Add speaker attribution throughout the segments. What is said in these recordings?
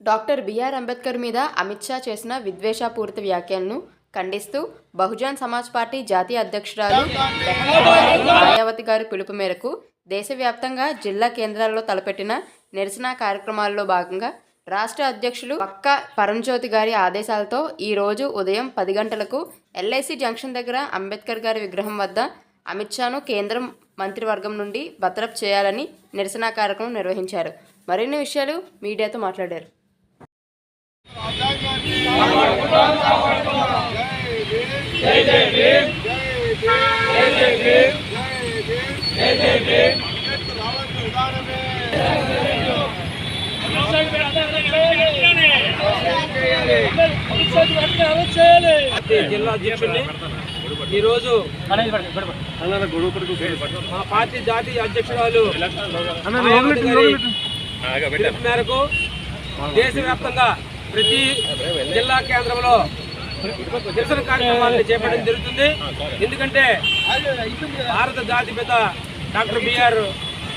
Speaker 1: Doctor BR Ambedkar మీద అమిత్ షా చేసిన విద్వేషపూరిత వ్యాఖ్యలను ఖండిస్తూ బహుజన్ సమాజ్ పార్టీ జాతీయ అధ్యక్షురాలు మాయావతి గారి పిలుపు మేరకు దేశవ్యాప్తంగా జిల్లా కేంద్రాల్లో తలపెట్టిన నిరసన కార్యక్రమాల్లో భాగంగా రాష్ట్ర అధ్యక్షులు పక్క పరంజ్యోతి గారి ఆదేశాలతో ఈ రోజు ఉదయం పది గంటలకు ఎల్ఐసి జంక్షన్ దగ్గర అంబేద్కర్ గారి విగ్రహం వద్ద అమిత్ షాను కేంద్రం మంత్రివర్గం నుండి బర్తరఫ్ చేయాలని నిరసన కార్యక్రమం నిర్వహించారు. మరిన్ని విషయాలు మీడియాతో మాట్లాడారు.
Speaker 2: జిల్లా అధ్యక్షుడిని ఈరోజు మా పార్టీ జాతీయ అధ్యక్షురాలు పిలుపు మేరకు దేశవ్యాప్తంగా ప్రతి జిల్లా కేంద్రంలో నిరసన కార్యక్రమాన్ని చేపట్టడం జరుగుతుంది. ఎందుకంటే భారత జాతిపిత డాక్టర్ బిఆర్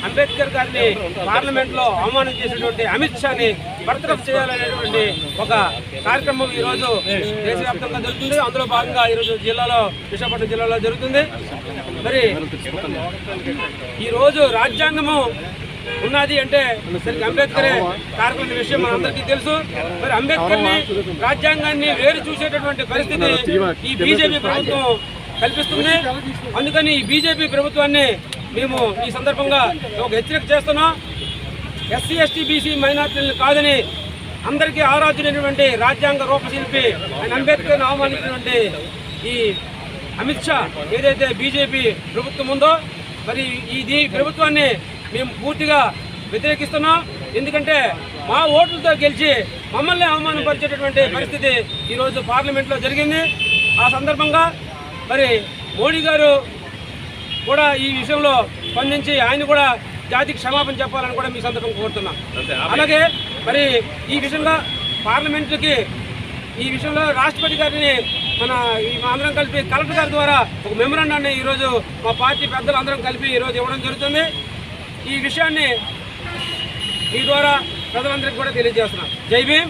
Speaker 2: అంబేద్కర్ గారిని పార్లమెంట్లో అవమానం చేసినటువంటి అమిత్ షాని బర్తరఫ్ చేయాలనేటువంటి ఒక కార్యక్రమం ఈరోజు దేశవ్యాప్తంగా జరుగుతుంది. అందులో భాగంగా ఈ రోజు జిల్లాలో విశాఖపట్నం జిల్లాలో జరుగుతుంది. మరి ఈరోజు రాజ్యాంగము ఉన్నది అంటే అంబేద్కర్ అంబేద్కరే కార్యక్రమం విషయం మనందరికీ తెలుసు. మరి అంబేద్కర్ని రాజ్యాంగాన్ని వేరు చూసేటటువంటి పరిస్థితి ఈ బీజేపీ ప్రభుత్వం కల్పిస్తుంది. అందుకని ఈ బీజేపీ ప్రభుత్వాన్ని మేము ఈ సందర్భంగా ఒక హెచ్చరిక చేస్తున్నాం. ఎస్సీ ఎస్టీ బీసీ మైనార్టీలను కాదని అందరికీ ఆరాధ్యులైనటువంటి రాజ్యాంగ రూపశిల్పి ఆయన అంబేద్కర్ని అవమానించినటువంటి ఈ అమిత్ షా ఏదైతే బీజేపీ ప్రభుత్వం ఉందో మరి ఇది ప్రభుత్వాన్ని మేము పూర్తిగా వ్యతిరేకిస్తున్నాం. ఎందుకంటే మా ఓట్లతో గెలిచి మమ్మల్ని అవమానపరిచేటటువంటి పరిస్థితి ఈరోజు పార్లమెంట్లో జరిగింది. ఆ సందర్భంగా మరి మోడీ గారు కూడా ఈ విషయంలో స్పందించి ఆయన కూడా జాతికి క్షమాపణ చెప్పాలని కూడా మీ సందర్భంగా కోరుతున్నాం. అలాగే మరి ఈ విషయంగా పార్లమెంట్కి ఈ విషయంలో రాష్ట్రపతి గారిని మన ఈ అందరం కలిపి కలెక్టర్ గారి ద్వారా ఒక మెమరాండాన్ని ఈరోజు మా పార్టీ పెద్దలు అందరం కలిపి ఈరోజు ఇవ్వడం జరుగుతుంది. ఈ విషయాన్ని మీ ద్వారా ప్రజలందరికీ కూడా తెలియజేస్తున్నాం జై భీమ్.